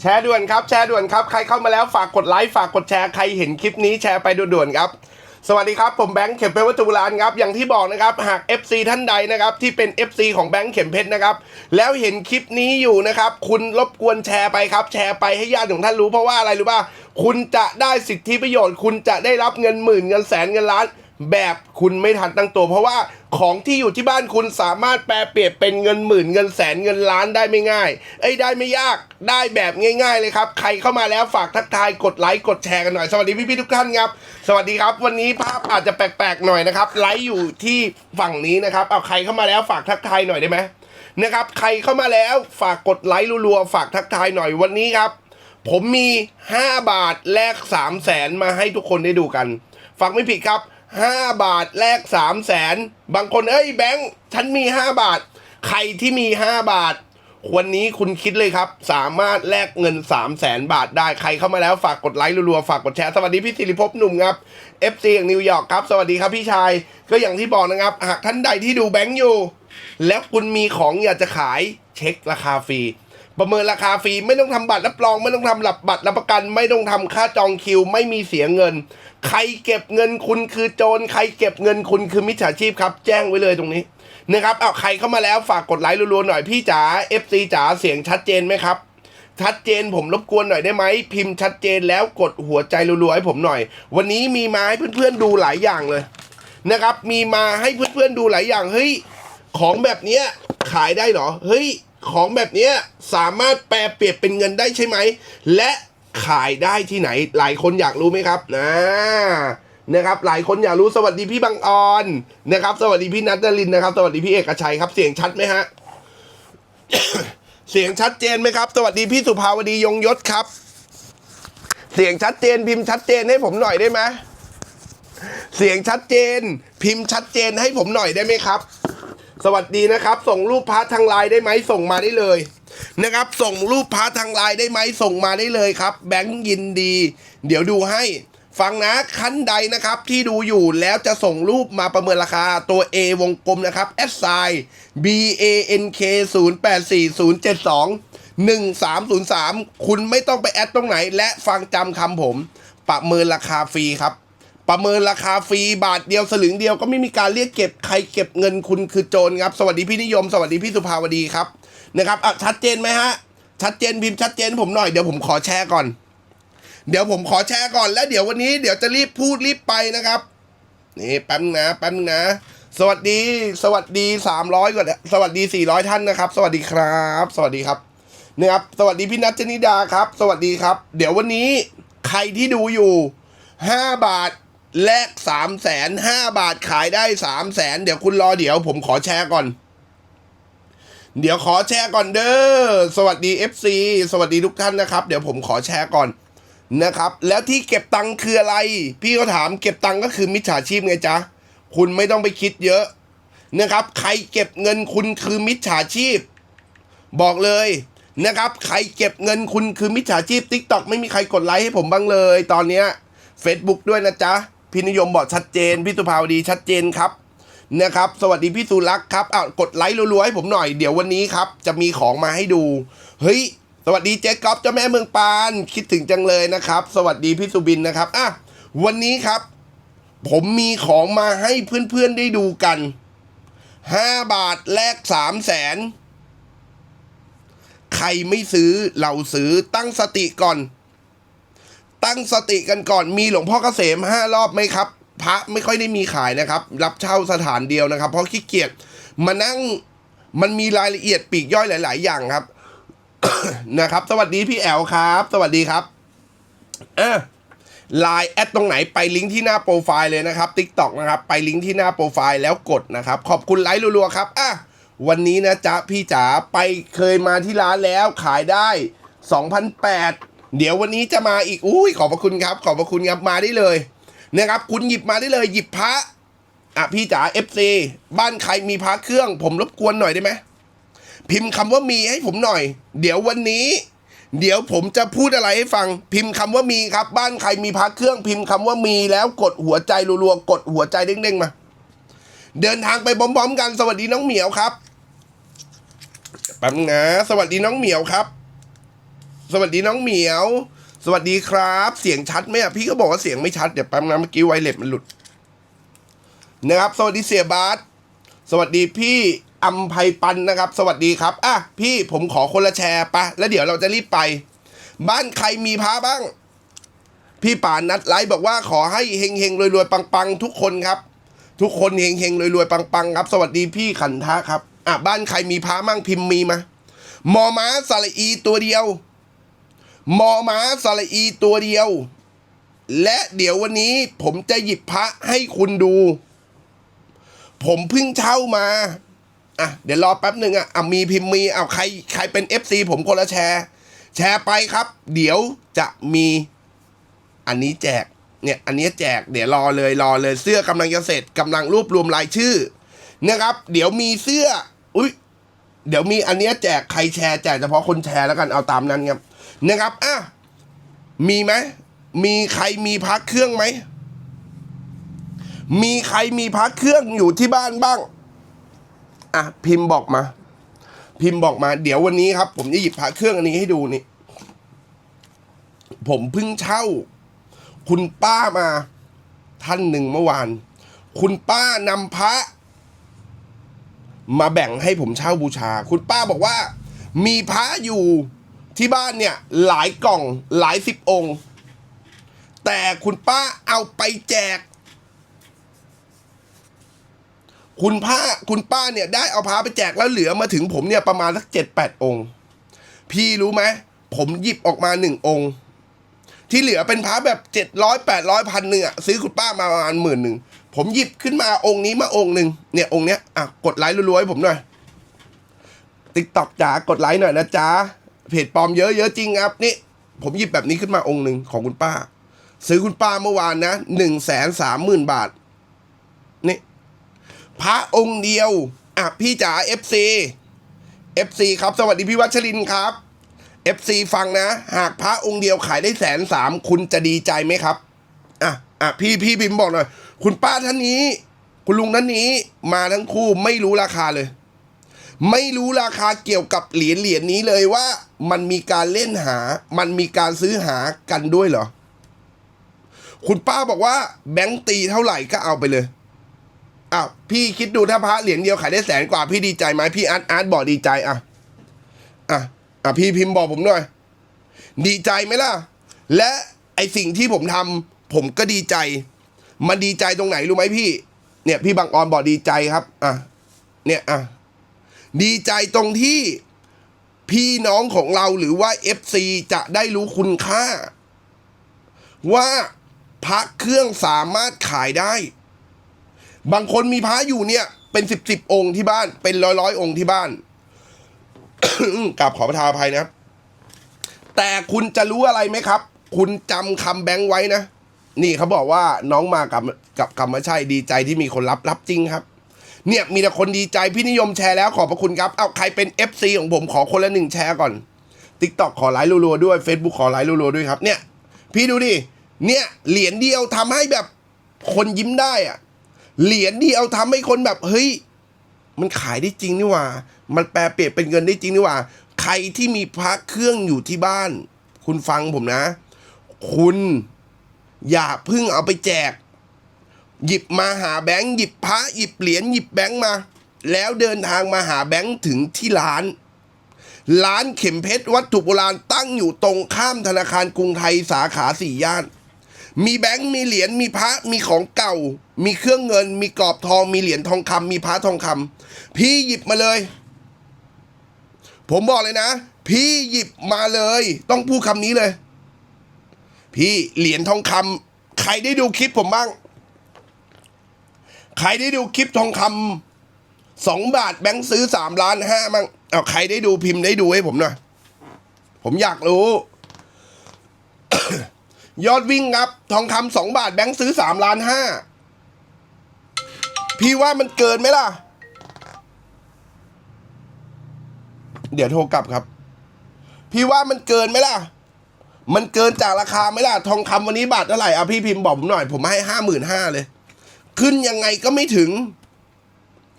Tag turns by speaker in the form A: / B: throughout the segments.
A: แชร์ด่วนครับแชร์ด่วนครับ ใครเข้ามาแล้วฝากกดไลค์ฝากกดแชร์ใครเห็นคลิปนี้แชร์ไปด่วนๆครับสวัสดีครับ ผมแบงค์เข็มเพชรวัตถุโบราณครับอย่างที่บอกนะครับหาก FC ท่านใดนะครับที่เป็น FC ของแบงค์เข็มเพชรนะครับแล้วเห็นคลิปนี้อยู่นะครับคุณรบกวนแชร์ไปครับ แชร์ไปให้ญาติของท่านรู้เพราะว่าอะไรรู้ป่ะคุณจะได้สิทธิประโยชน์ คุณจะได้รับเงินหมื่นเงินแสนเงินล้าน แบบคุณไม่ทันตั้งตัว เพราะว่าของที่อยู่ที่บ้านคุณสามารถแปลเปลี่ยนเป็นเงินหมื่นเงินแสนเงินล้านได้ไม่ง่ายเอ้ได้ไม่ยากได้แบบง่าย ๆ เลยครับ ใครเข้ามาแล้วฝากทักทายกดไลค์กดแชร์กันหน่อย สวัสดีพี่ๆทุกท่านครับสวัสดีครับ วันนี้ภาพอาจจะแปลกๆหน่อยนะครับไลฟ์อยู่ที่ฝั่งนี้นะครับเอาใครเข้ามาแล้วฝากทักทายหน่อยได้ไหมนะครับใครเข้ามาแล้วฝากกดไลค์รัวๆฝากทักทายหน่อยวันนี้ครับ ผมมี 5 บาทแลก3 0 0แสนมาให้ทุกคนได้ดูกัน ฟังไม่ผิดครับ 5บาทแลก3 0 0แสนบางคนเอ้ยแบงค์ฉันมี5บาท ใครที่มี5บาท วันนี้คุณคิดเลยครับ สามารถแลกเงิน3 0 0แสนบาทได้ใครเข้ามาแล้วฝากกดไลค์รัวๆฝากกดแชร์สวัสดีพี่สิริภพหนุ่มครับ FC อย่างนิวยอร์กครับ สวัสดีครับพี่ชาย ก็อย่างที่บอกนะครับ หากท่านใดที่ดูแบงค์อยู่ แล้วคุณมีของอยากจะขายเช็คราคาฟรี ประเมินราคาฟรีไม่ต้องทำบัตรรับรอง ไม่ต้องทำหลับบัตรรับประกัน ไม่ต้องทำค่าจองคิว ไม่มีเสียเงิน ใครเก็บเงินคุณคือโจรใครเก็บเงินคุณคือมิจฉาชีพครับ แจ้งไว้เลยตรงนี้นะครับเอาใครเข้ามาแล้วฝากกดไลค์รัวๆหน่อยพี่จ๋า FC จ๋าเสียงชัดเจนไหมครับชัดเจนผมรบกวนหน่อยได้ไหมพิมพ์ชัดเจนแล้วกดหัวใจรัวๆให้ผมหน่อย วันนี้มีมาให้เพื่อนๆดูหลายอย่างเลยนะครับ มีมาให้เพื่อนๆดูหลายอย่างเฮ้ยของแบบเนี้ยขายได้เหรอเฮ้ย ของแบบนี้สามารถแปลเปลี่ยนเป็นเงินได้ใช่ไหม และขายได้ที่ไหน หลายคนอยากรู้ไหมครับนะนะครับ หลายคนอยากรู้สวัสดีพี่บังออนนะครับ สวัสดีพี่นัทนลินนะครับ สวัสดีพี่เอกชัยครับ เสียงชัดไหมฮะ เสียงชัดเจนไหมครับ สวัสดีพี่สุภาวดียงยศครับ เสียงชัดเจนพิมพ์ชัดเจนให้ผมหน่อยได้ไหมเสียงชัดเจน พิมพ์ชัดเจนให้ผมหน่อยได้ไหมครับ สวัสดีนะครับ ส่งรูปพาร์ททางไลน์ได้ไหมส่งมาได้เลยนะครับ ส่งรูปพาร์ททางไลน์ได้ไหมส่งมาได้เลยครับ แบงค์ยินดี เดี๋ยวดูให้ฟังนะคันใดนะครับที่ดูอยู่แล้วจะส่งรูปมาประเมินราคาตัว A วงกลมนะครับ S I B A N K 0 8 4 0 7 2 1 3 0 3 คุณไม่ต้องไปแอดตรงไหน และฟังจำคำผม ประเมินราคาฟรีครับ ประเมินราคาฟรีบาทเดียวสลึงเดียวก็ไม่มีการเรียกเก็บใครเก็บเงินคุณคือโจรครับ สวัสดีพี่นิยม สวัสดีพี่สุภาวดีครับนะครับอะชัดเจนไหมฮะ ชัดเจนพิมพ์ชัดเจนผมหน่อยเดี๋ยวผมขอแชร์ก่อน เดี๋ยวผมขอแชร์ก่อนแล้วเดี๋ยววันนี้เดี๋ยวจะรีบพูดรีบไปนะครับนี่แป๊บนึงนะแป๊บนึงนะ สวัสดีสวัสดีสามร้อยก่อนสวัสดีสี่ร้อยท่านนะครับ สวัสดีครับ สวัสดีครับนะครับสวัสดีพี่นัทจนิดาครับ สวัสดีครับ เดี๋ยววันนี้ใครที่ดูอยู่ห้าบาท แลกสามแสนห้าบาทขายได้สามแสนเดี๋ยวคุณรอเดี๋ยวผมขอแชร์ก่อน เดี๋ยวขอแชร์ก่อนเด้อสวัสดี FC สวัสดีทุกท่านนะครับ เดี๋ยวผมขอแชร์ก่อนนะครับ แล้วที่เก็บตังค์คืออะไร พี่ก็ถามเก็บตังค์ก็คือมิจฉาชีพไงจ๊ะคุณไม่ต้องไปคิดเยอะนะครับ ใครเก็บเงินคุณคือมิจฉาชีพ บอกเลยนะครับ ใครเก็บเงินคุณคือมิจฉาชีพ t ิ k t o k ไม่มีใครกดไลค์ให้ผมบ้างเลย ตอนเนี้ย Facebook ด้วยนะจ๊ะ พี่นิยมบอกชัดเจน พี่สุภาวดีชัดเจนครับนะครับ สวัสดีพี่สุรักษ์ครับอะกดไลค์รัวๆให้ผมหน่อยเดี๋ยววันนี้ครับ จะมีของมาให้ดู เฮ้ย สวัสดีเจ๊ก๊อฟเจ้าแม่เมืองปาน คิดถึงจังเลยนะครับ สวัสดีพี่สุบินนะครับอะวันนี้ครับ ผมมีของมาให้เพื่อนๆได้ดูกัน 5 บาทแลก3 0 0แสนใครไม่ซื้อเราซื้อตั้งสติก่อน ตั้งสติกันก่อนมีหลวงพ่อเกษมห้ารอบไหมครับ พระไม่ค่อยได้มีขายนะครับ รับเช่าสถานเดียวนะครับ เพราะขี้เกียจมานั่งมันมีรายละเอียดปีกย่อยหลาย ๆ อย่างครับ นะครับ สวัสดีพี่แอลครับ สวัสดีครับอะไลน์แอดตรงไหนไปลิงก์ที่หน้าโปรไฟล์เลยนะครับ TikTok นะครับไปลิงก์ที่หน้าโปรไฟล์แล้วกดนะครับ ขอบคุณไลค์รัวๆครับอะวันนี้นะจ๊ะพี่จ๋าไปเคยมาที่ร้านแล้วขายได้ 2,008 เดี๋ยววันนี้จะมาอีกอุ้ยขอบพระคุณครับ ขอบพระคุณครับมาได้เลยนะครับ คุณหยิบมาได้เลย หยิบพระอะพี่จ๋า FC บ้านใครมีพระเครื่อง ผมรบกวนหน่อยได้ไหมพิมพ์คำว่ามีให้ผมหน่อย เดี๋ยววันนี้ เดี๋ยวผมจะพูดอะไรให้ฟัง พิมพ์คำว่ามีครับ บ้านใครมีพักเครื่อง พิมพ์คำว่ามีแล้วกดหัวใจรัวๆกดหัวใจเด้งๆมา เดินทางไปบอมๆกันสวัสดีน้องเหมียวครับแป๊บนะสวัสดีน้องเหมียวครับ สวัสดีน้องเหมียว สวัสดีครับ เสียงชัดไหมอะพี่ก็บอกว่าเสียงไม่ชัดเดี๋ยวแป๊บนะเมื่อกี้ไวเลสมันหลุดนะครับ สวัสดีเสียบาสสวัสดีพี่อัมไพปันนะครับ สวัสดีครับอะพี่ผมขอคนละแชร์ปะแล้วเดี๋ยวเราจะรีบไป บ้านใครมีพระบ้าง พี่ป่านนัดไลฟ์บอกว่าขอให้เฮงเฮงรวยรวยปังปังๆทุกคนครับ ทุกคนเฮงเฮงรวยรวยปังปังๆครับ สวัสดีพี่ขันทะครับอะบ้านใครมีพระมั่งพิมพ์มีมามอม้าสระอีตัวเดียว มอม้าสระอีตัวเดียว และเดี๋ยววันนี้ผมจะหยิบพระให้คุณดู ผมเพิ่งเช่ามา อะ เดี๋ยวรอแป๊บหนึ่งอะอะมีพิมพ์มีเอาใครใครเป็น FC ผมคนละแชร์ แชร์ไปครับ เดี๋ยวจะมีอันนี้แจก เนี่ยอันนี้แจก เดี๋ยวรอเลยรอเลยเสื้อกำลังจะเสร็จกำลังรวบรวมรายชื่อนะครับ เดี๋ยวมีเสื้อ อุ้ยเดี๋ยวมีอันนี้แจกใครแชร์แจกเฉพาะคนแชร์แล้วกันเอาตามนั้นครับ นะครับอะมีไหมมีใครมีพักเครื่องไหม มีใครมีพักเครื่องอยู่ที่บ้านบ้าง อะพิมพ์บอกมา พิมพ์บอกมา เดี๋ยววันนี้ครับ ผมจะหยิบพระเครื่องอันนี้ให้ดูนี่ ผมเพิ่งเช่า คุณป้ามา ท่านหนึ่งเมื่อวาน คุณป้านำพระ มาแบ่งให้ผมเช่าบูชา คุณป้าบอกว่า มีพระอยู่ ที่บ้านเนี่ยหลายกล่องหลายสิบองค์ แต่คุณป้าเอาไปแจก คุณป้าคุณป้าเนี่ยได้เอาพระไปแจกแล้วเหลือมาถึงผมเนี่ยประมาณสักเจ็ดแปดองค์ พี่รู้ไหมผมหยิบออกมาหนึ่งองค์ ที่เหลือเป็นพระแบบเจ็ดร้อยแปดร้อยพันหนึ่งอะซื้อคุณป้ามาประมาณหมื่นหนึ่งผมหยิบขึ้นมาองค์นี้มาองค์หนึ่งเนี่ยองค์เนี้ยอะกดไลค์รัวๆให้ผมหน่อยติ๊กตอกจ๋ากดไลค์หน่อยนะจ๊ะ เพจปลอมเยอะเยอะจริงครับนี่ผมหยิบแบบนี้ขึ้นมาองค์หนึ่งของคุณป้า ซื้อคุณป้าเมื่อวานนะหนึ่งแสนสามหมื่นบาทนี่พระองค์เดียวอะพี่จ๋า FC FC ครับ สวัสดีพี่วัชรินทร์ครับ FC ฟังนะ หากพระองค์เดียวขายได้แสนสามคุณจะดีใจไหมครับอะอะพี่พี่พิมพ์บอกหน่อย คุณป้าท่านนี้ คุณลุงท่านนี้มาทั้งคู่ไม่รู้ราคาเลย ไม่รู้ราคาเกี่ยวกับเหรียญเหรียญนี้เลยว่า มันมีการเล่นหา มันมีการซื้อหากันด้วยเหรอ คุณป้าบอกว่า แบงค์ตีเท่าไหร่ก็เอาไปเลยอ้าวพี่คิดดูถ้าพระเหรียญเดียวขายได้แสนกว่าพี่ดีใจไหมพี่อาร์ตอาร์ตบอกดีใจอะอะอะพี่พิมพ์บอกผมหน่อย ดีใจไหมล่ะ และไอสิ่งที่ผมทำผมก็ดีใจ มันดีใจตรงไหนรู้ไหมพี่ เนี่ย พี่บางออนบอกดีใจครับ อะ เนี่ยอะ ดีใจตรงที่พี่น้องของเราหรือว่า FC จะได้รู้คุณค่า ว่าพระเครื่องสามารถขายได้ บางคนมีพระอยู่เนี่ย เป็นสิบสิบองค์ที่บ้าน เป็นร้อยร้อยองค์ที่บ้านกราบขอประทานภัยนะ แต่คุณจะรู้อะไรไหมครับ คุณจำคำแบงค์ไว้นะ นี่เขาบอกว่าน้องมากับกับคำว่าใช่ดีใจที่มีคนรับรับจริงครับ เนี่ยมีแต่คนดีใจพี่นิยมแชร์แล้วขอบพระคุณครับ เอาใครเป็น FC ของผมขอคนละหนึ่งแชร์ก่อน TikTok ขอไลค์รัวๆด้วย Facebook ขอไลค์รัวๆด้วยครับเนี่ยพี่ดูดิเนี่ยเหรียญเดียวทำให้แบบคนยิ้มได้อะเหรียญเดียวทำให้คนแบบเฮ้ยมันขายได้จริงนี่หว่า มันแปลเปลี่ยนเป็นเงินได้จริงนี่หว่า ใครที่มีพระเครื่องอยู่ที่บ้าน คุณฟังผมนะ คุณอย่าพึ่งเอาไปแจก หยิบมาหาแบงค์หยิบพระหยิบเหรียญหยิบแบงค์มา แล้วเดินทางมาหาแบงค์ถึงที่ร้าน ร้านเข็มเพชรวัตถุโบราณตั้งอยู่ตรงข้ามธนาคารกรุงไทยสาขาสี่ย่าน มีแบงค์มีเหรียญมีพระมีของเก่า มีเครื่องเงิน มีกรอบทองมีเหรียญทองคำมีพระทองคำพี่หยิบมาเลย ผมบอกเลยนะ พี่หยิบมาเลย ต้องพูดคำนี้เลย พี่เหรียญทองคำใครได้ดูคลิปผมบ้าง ใครได้ดูคลิปทองคำสองบาทแบงค์ซื้อสามล้านห้ามั่งเอาใครได้ดูพิมพ์ได้ดูให้ผมหน่อย ผมอยากรู้ ยอดวิ่งครับ ทองคำสองบาทแบงค์ซื้อสามล้านห้าพี่ว่ามันเกินไหมล่ะ เดี๋ยวโทรกลับครับ พี่ว่ามันเกินไหมล่ะ มันเกินจากราคาไหมล่ะ ทองคำวันนี้บาทเท่าไหร่อะพี่พิมพ์บอกผมหน่อย ผมให้ห้าหมื่นห้าเลย ขึ้นยังไงก็ไม่ถึง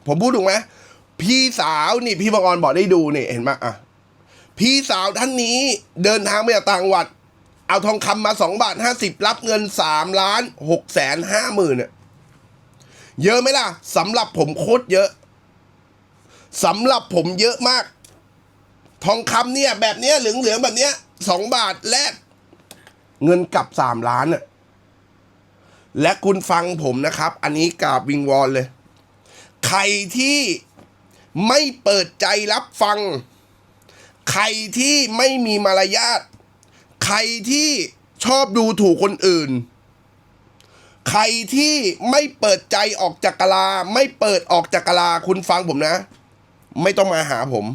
A: ผมพูดถูกไหมพี่สาวนี่พี่บังออนบอกได้ดูนี่เห็นไหมอะพี่สาวท่านนี้เดินทางมาจากต่างวัด เอาทองคำมาสองบาทห้าสิบรับเงินสามล้านหกแสนห้าหมื่นเนี่ยเยอะไหมล่ะสำหรับผมโคตรเยอะสำหรับผมเยอะมาก ทองคำเนี่ย แบบเนี้ยเหลืองๆแบบเนี้ยสองบาทแลกเงินกลับสามล้านน่ะ และคุณฟังผมนะครับ อันนี้กราบวิงวอนเลย ใครที่ไม่เปิดใจรับฟัง ใครที่ไม่มีมารยาท ใครที่ชอบดูถูกคนอื่น ใครที่ไม่เปิดใจออกจากกลา ไม่เปิดออกจากกลา คุณฟังผมนะ ไม่ต้องมาหาผม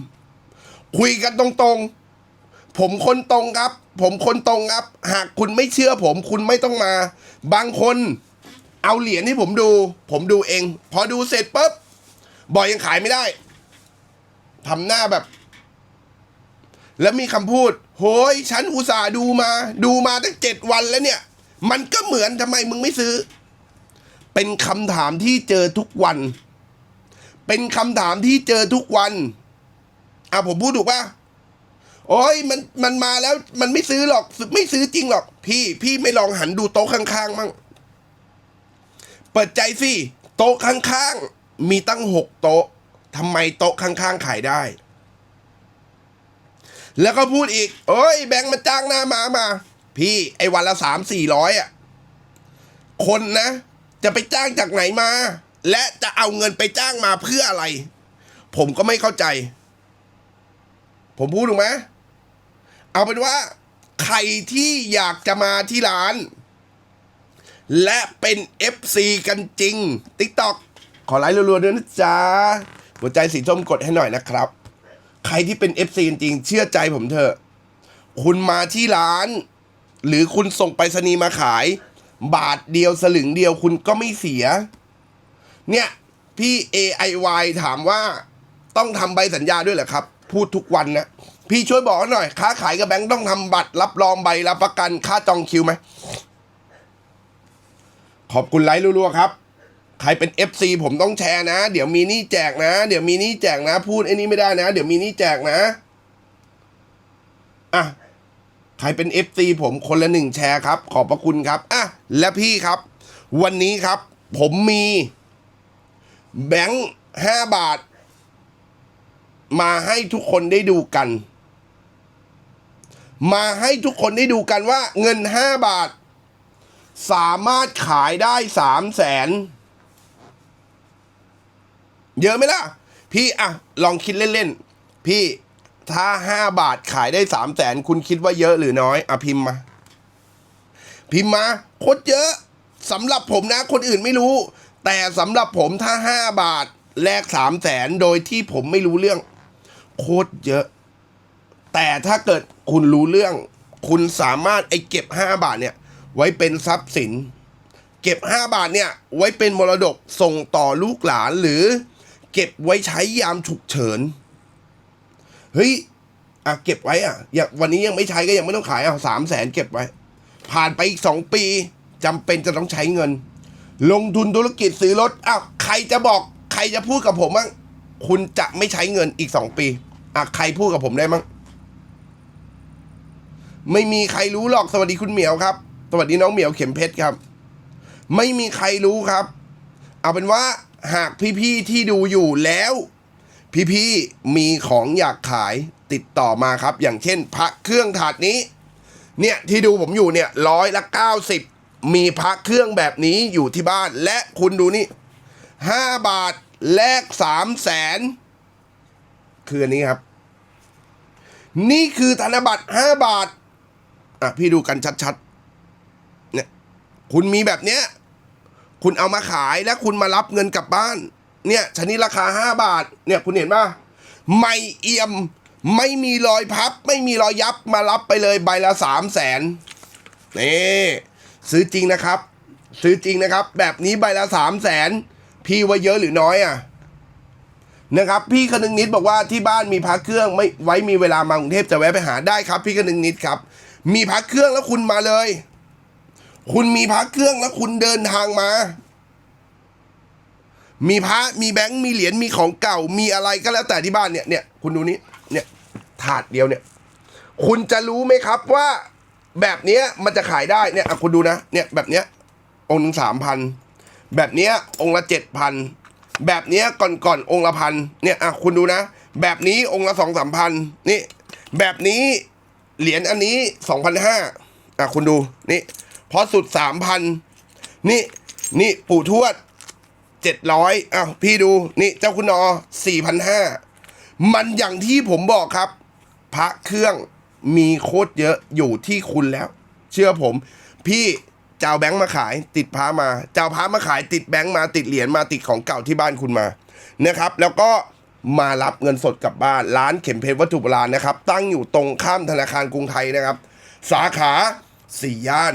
A: คุยกันตรงๆ ผมคนตรงครับ ผมคนตรงครับ หากคุณไม่เชื่อผมคุณไม่ต้องมา บางคนเอาเหรียญให้ผมดู ผมดูเอง พอดูเสร็จปุ๊บบอยยังขายไม่ได้ทำหน้าแบบ แล้วมีคำพูดโหยฉันอุตส่าห์ดูมา ดูมาตั้งเจ็ดวันแล้วเนี่ย มันก็เหมือนทำไมมึงไม่ซื้อ เป็นคำถามที่เจอทุกวัน เป็นคำถามที่เจอทุกวันอะผมพูดถูกป่ะ โอ้ยมันมันมาแล้วมันไม่ซื้อหรอกไม่ซื้อจริงหรอก พี่พี่ไม่ลองหันดูโต๊ะข้างๆมั่งเปิดใจสิโต๊ะข้างๆมีตั้งหกโต๊ะทำไมโต๊ะข้างๆขายได้ แล้วก็พูดอีก โอ้ยแบงค์มาจ้างหน้ามามา พี่ไอ้วันละสามสี่ร้อยอะคนนะ จะไปจ้างจากไหนมา และจะเอาเงินไปจ้างมาเพื่ออะไร ผมก็ไม่เข้าใจ ผมพูดถูกไหม เอาเป็นว่าใครที่อยากจะมาที่ร้าน และเป็น FC กันจริง TikTok ขอไลค์รัวๆด้วยนะจ๊ะ หัวใจสีส้มกดให้หน่อยนะครับ ใครที่เป็น FC จริง เชื่อใจผมเถอะ คุณมาที่ร้าน หรือคุณส่งไปรษณีย์มาขาย บาทเดียวสลึงเดียวคุณก็ไม่เสีย เนี่ย พี่ AIY ถามว่าต้องทำใบสัญญาด้วยเหรอครับ พูดทุกวันนะ พี่ช่วยบอกหน่อย ค้าขายกับแบงค์ต้องทำบัตร รับรองใบรับประกันค่าจองคิวไหม ขอบคุณไลค์รัวๆครับ ใครเป็น FC ผมต้องแชร์นะ เดี๋ยวมีนี่แจกนะ เดี๋ยวมีนี่แจกนะ พูดไอ้นี่ไม่ได้นะ เดี๋ยวมีนี่แจกนะอะใครเป็น FC ผมคนละหนึ่งแชร์ครับ ขอบพระคุณครับอะและพี่ครับ วันนี้ครับ ผมมีแบงค์ห้าบาท มาให้ทุกคนได้ดูกัน มาให้ทุกคนได้ดูกันว่าเงินห้าบาท สามารถขายได้สามแสนเยอะไหมล่ะ พี่อะลองคิดเล่นๆ พี่ถ้าห้าบาทขายได้สามแสนคุณคิดว่าเยอะหรือน้อยอะพิมพ์มา พิมพ์มาโคตรเยอะสำหรับผมนะ คนอื่นไม่รู้ แต่สำหรับผมถ้าห้าบาทแลกสามแสนโดยที่ผมไม่รู้เรื่อง โคตรเยอะ แต่ถ้าเกิด คุณรู้เรื่อง คุณสามารถไอ้เก็บห้าบาทเนี่ย ไว้เป็นทรัพย์สิน เก็บห้าบาทเนี่ย ไว้เป็นมรดกส่งต่อลูกหลานหรือ เก็บไว้ใช้ยามฉุกเฉินเฮ้ยอะเก็บไว้อะอย่างวันนี้ยังไม่ใช้ก็ยังไม่ต้องขายอะสามแสนเก็บไว้ ผ่านไปอีกสองปีจำเป็นจะต้องใช้เงิน ลงทุนธุรกิจซื้อรถอ้าวใครจะบอกใครจะพูดกับผมบ้างคุณจะไม่ใช้เงินอีกสองปีอะใครพูดกับผมได้มั้ง ไม่มีใครรู้หรอกสวัสดีคุณเหมียวครับ สวัสดีน้องเหมียวเข็มเพชรครับ ไม่มีใครรู้ครับ เอาเป็นว่าหากพี่ๆที่ดูอยู่แล้ว พี่ๆมีของอยากขายติดต่อมาครับ อย่างเช่น พระเครื่องถาดนี้ เนี่ยที่ดูผมอยู่เนี่ยร้อยละเก้าสิบมีพระเครื่องแบบนี้อยู่ที่บ้าน และคุณดูนี่ห้าบาทแลกสามแสนคืออันนี้ครับ นี่คือธนบัตรห้าบาท อะพี่ดูกันชัดๆ เนี่ย คุณมีแบบเนี้ย คุณเอามาขายแล้วคุณมารับเงินกลับบ้าน เนี่ยชนิดราคาห้าบาท เนี่ยคุณเห็นป่ะไม่เอี่ยม ไม่มีรอยพับ ไม่มีรอยยับมารับไปเลยใบละสามแสนนี่ซื้อจริงนะครับ ซื้อจริงนะครับ แบบนี้ใบละสามแสนพี่ว่าเยอะหรือน้อยอะนะครับ พี่คนึงนิดบอกว่าที่บ้านมีพักเครื่องไม่ไว้มีเวลามากรุงเทพจะแวะไปหาได้ครับ พี่คนึงนิดครับ มีพักเครื่องแล้วคุณมาเลย คุณมีพักเครื่องแล้วคุณเดินทางมา มีพระมีแบงค์มีเหรียญมีของเก่า มีอะไรก็แล้วแต่ที่บ้านเนี่ยเนี่ยคุณดูนี่เนี่ยถาดเดียวเนี่ย คุณจะรู้ไหมครับว่าแบบเนี้ยมันจะขายได้เนี่ยอะคุณดูนะเนี่ยแบบเนี้ยองค์หนึ่งสามพันแบบเนี้ยองค์ละเจ็ดพันแบบเนี้ยก่อนก่อนองค์ละพันเนี่ยอะคุณดูนะ แบบนี้องค์ละสองสามพันนี่ แบบนี้ เหรียญอันนี้สองพันห้าอะ คุณดู นี่ พอสุดสามพันนี่ นี่ปู่ทวดเจ็ดร้อยอ้าวพี่ดู นี่เจ้าคุณนอสี่พันห้ามันอย่างที่ผมบอกครับ พระเครื่องมีโคตรเยอะอยู่ที่คุณแล้ว เชื่อผม พี่เจ้าแบงค์มาขาย ติดพระมา เจ้าพระมาขายติดแบงค์มาติดเหรียญมาติดของเก่าที่บ้านคุณมานะครับ แล้วก็ มารับเงินสดกลับบ้าน ร้านเข็มเพชรวัตถุโบราณนะครับ ตั้งอยู่ตรงข้ามธนาคารกรุงไทยนะครับ สาขาสี่ย่าน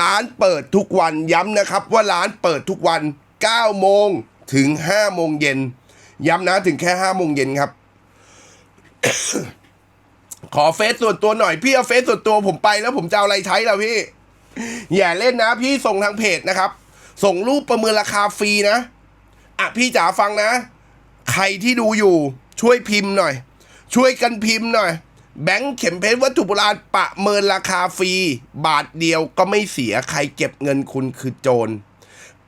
A: ร้านเปิดทุกวันย้ำนะครับ ว่าร้านเปิดทุกวัน9โมงถึง5โมงเย็นย้ำนะถึงแค่5โมงเย็นครับ ขอเฟซส่วนตัวหน่อยพี่เอาเฟซส่วนตัวผมไปแล้วผมจะเอาอะไรใช้ล่ะพี่ อย่าเล่นนะพี่ส่งทางเพจนะครับ ส่งรูปประเมินราคาฟรีนะ อะพี่จ๋าฟังนะ ใครที่ดูอยู่ช่วยพิมพ์หน่อย ช่วยกันพิมพ์หน่อย แบงค์เข็มเพชรวัตถุโบราณประเมินราคาฟรี บาทเดียวก็ไม่เสียใครเก็บเงินคุณคือโจร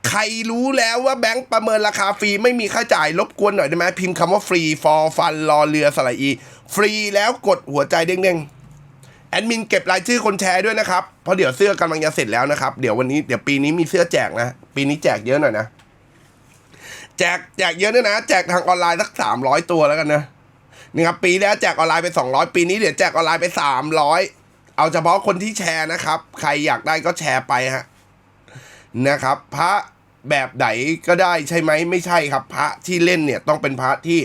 A: ใครรู้แล้วว่าแบงค์ประเมินราคาฟรีไม่มีค่าจ่ายรบกวนหน่อยได้ไหมพิมพ์คำว่าฟรีฟอร์ฟันรอเรือสระอี ฟรีแล้วกดหัวใจเด้งๆแอดมินเก็บรายชื่อคนแชร์ด้วยนะครับเพราะเดี๋ยวเสื้อกำลังจะเสร็จแล้วนะครับ เดี๋ยววันนี้เดี๋ยวปีนี้มีเสื้อแจกนะ ปีนี้แจกเยอะหน่อยนะ แจกแจกเยอะด้วยนะ แจกทางออนไลน์สักสามร้อยตัวแล้วกันนะนี่ครับปีแล้วแจกออนไลน์ไปสองร้อยปีนี้เดี๋ยวแจกออนไลน์ไปสามร้อยเอาเฉพาะคนที่แชร์นะครับ ใครอยากได้ก็แชร์ไปฮะนะครับ พระแบบไหนก็ได้ใช่ไหมไม่ใช่ครับ พระที่เล่นเนี่ยต้องเป็นพระที่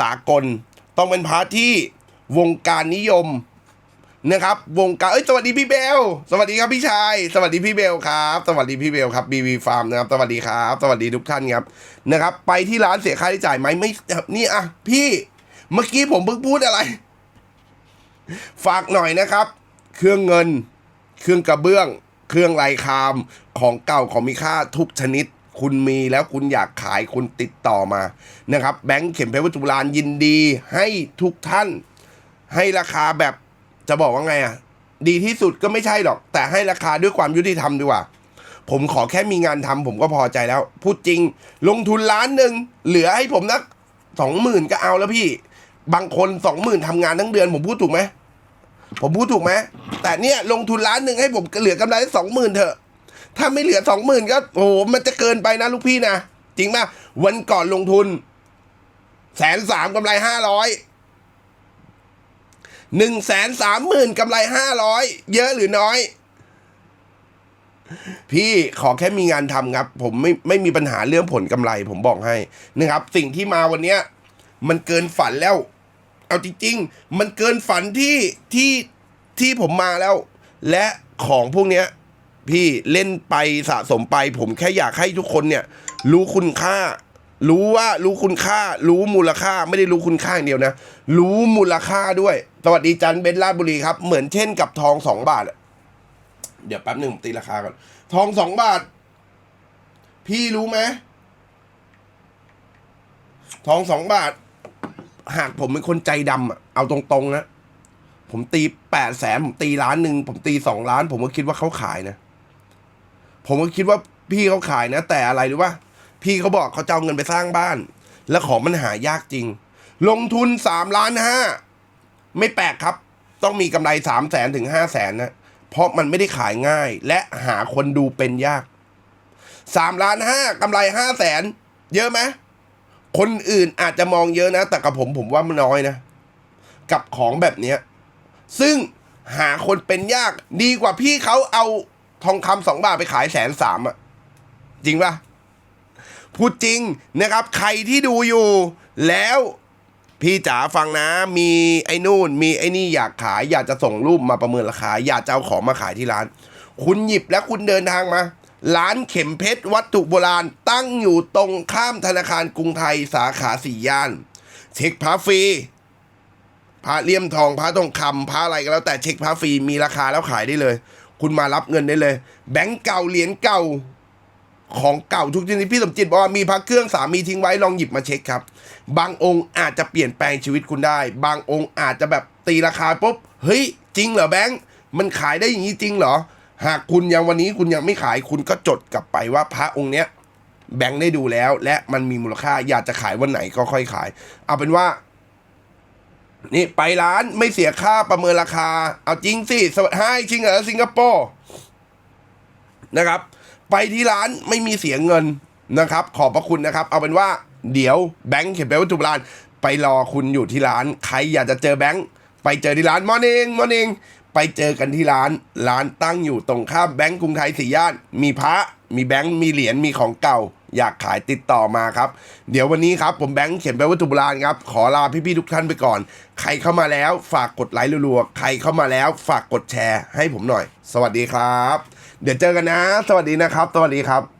A: สากล ต้องเป็นพระที่วงการนิยม นะครับวงการเอ้ยสวัสดีพี่เบล สวัสดีครับพี่ชาย สวัสดีพี่เบลครับ สวัสดีพี่เบลครับบีวีฟาร์มนะครับ สวัสดีครับ สวัสดีทุกท่านครับนะครับ ไปที่ร้านเสียค่าใช้จ่ายไหมไม่นี่อะพี่เมื่อกี้ผมเพิ่งพูดอะไร ฝากหน่อยนะครับ เครื่องเงิน เครื่องกระเบื้อง เครื่องลายคามของเก่าของมีค่าทุกชนิดคุณมีแล้วคุณอยากขายคุณติดต่อมานะครับ แบงค์เข็มเพชรวัตถุโบราณยินดีให้ทุกท่าน ให้ราคาแบบ จะบอกว่าไงอะดีที่สุดก็ไม่ใช่หรอก แต่ให้ราคาด้วยความยุติธรรมดีกว่า ผมขอแค่มีงานทำผมก็พอใจแล้ว พูดจริง ลงทุนล้านหนึ่งเหลือให้ผมนักสองหมื่นก็เอาแล้วพี่ บางคนสองหมื่นทำงานทั้งเดือน ผมพูดถูกไหมผมพูดถูกไหมแต่เนี่ยลงทุนล้านหนึ่งให้ผมเหลือกำไรสองหมื่นเถอะ ถ้าไม่เหลือสองหมื่นก็โอ้โหมันจะเกินไปนะลูกพี่นะจริงป่ะวันก่อนลงทุนแสนสามกำไรห้าร้อย หนึ่งแสนสามหมื่นกำไรห้าร้อยเยอะหรือน้อย พี่ขอแค่มีงานทำครับ ผมไม่ไม่มีปัญหาเรื่องผลกำไร ผมบอกให้นะครับ สิ่งที่มาวันเนี้ย มันเกินฝันแล้ว เอาจริงๆ มันเกินฝันที่ที่ที่ผมมาแล้ว และของพวกเนี้ย พี่เล่นไปสะสมไป ผมแค่อยากให้ทุกคนเนี่ย รู้คุณค่า รู้ว่ารู้คุณค่า รู้มูลค่าไม่ได้รู้คุณค่าอย่างเดียวนะ รู้มูลค่าด้วย สวัสดีจันเบนราชบุรีครับ เหมือนเช่นกับทองสองบาทอะเดี๋ยวแป๊บหนึ่งผมตีราคาก่อน ทองสองบาท พี่รู้ไหมทองสองบาท หากผมเป็นคนใจดำอะเอาตรงๆนะผมตีแปดแสนผมตีล้านหนึ่งผมตีสองล้าน ผมก็คิดว่าเขาขายนะ ผมก็คิดว่าพี่เขาขายนะ แต่อะไรรู้ป่ะ พี่เขาบอกเขาจะเอาเงินไปสร้างบ้าน แล้วของมันหายากจริง ลงทุนสามล้านห้าไม่แปลกครับ ต้องมีกำไรสามแสนถึงห้าแสนนะเพราะมันไม่ได้ขายง่าย และหาคนดูเป็นยากสามล้านห้ากำไรห้าแสนเยอะไหมคนอื่นอาจจะมองเยอะนะ แต่กับผมผมว่ามันน้อยนะ กับของแบบเนี้ย ซึ่งหาคนเป็นยากดีกว่าพี่เขาเอาทองคำสองบาทไปขายแสนสามอะจริงปะ พูดจริงนะครับ ใครที่ดูอยู่ แล้วพี่จ๋าฟังนะ มีไอ้นู่น มีไอ้นี่อยากขาย อยากจะส่งรูปมาประเมินราคา อยากจะเอาของมาขายที่ร้าน คุณหยิบแล้วคุณเดินทางมา ร้านเข็มเพชรวัตถุโบราณ ตั้งอยู่ตรงข้ามธนาคารกรุงไทยสาขาสี่ย่าน เช็คพาฟรีพระเลี่ยมทองพระทองคำพระอะไรก็แล้วแต่เช็คพระฟรีมีราคาแล้วขายได้เลย คุณมารับเงินได้เลย แบงก์เก่าเหรียญเก่า ของเก่าทุกชนิดพี่สมจิตบอกว่ามีพระเครื่องสามีทิ้งไว้ลองหยิบมาเช็คครับ บางองค์อาจจะเปลี่ยนแปลงชีวิตคุณได้ บางองค์อาจจะแบบตีราคาปุ๊บเฮ้ยจริงเหรอแบงค์มันขายได้อย่างนี้จริงเหรอ หากคุณยังวันนี้คุณยังไม่ขายคุณก็จดกลับไปว่าพระองค์เนี้ยแบงค์ได้ดูแล้ว และมันมีมูลค่าอยากจะขายวันไหนก็ค่อยขาย เอาเป็นว่านี่ไปร้านไม่เสียค่าประเมินราคา เอาจริงสิสวัสดีให้จริงเหรอสิงคโปร์นะครับ ไปที่ร้านไม่มีเสียเงินนะครับ ขอบพระคุณนะครับ เอาเป็นว่าเดี๋ยวแบงค์เขียนไปวัตถุโบราณไปรอคุณอยู่ที่ร้าน ใครอยากจะเจอแบงค์ไปเจอที่ร้านมอร์นิ่งมอร์นิ่งไปเจอกันที่ร้าน ร้านตั้งอยู่ตรงข้ามแบงค์กรุงไทยสี่ย่าน มีพระ มีแบงค์ มีเหรียญ มีของเก่า อยากขายติดต่อมาครับ เดี๋ยววันนี้ครับ ผมแบงค์เขียนไปวัตถุโบราณครับ ขอลาพี่ๆทุกท่านไปก่อน ใครเข้ามาแล้วฝากกดไลค์รัวๆ ใครเข้ามาแล้วฝากกดแชร์ให้ผมหน่อย สวัสดีครับ เดี๋ยวเจอกันนะ สวัสดีนะครับ สวัสดีครับ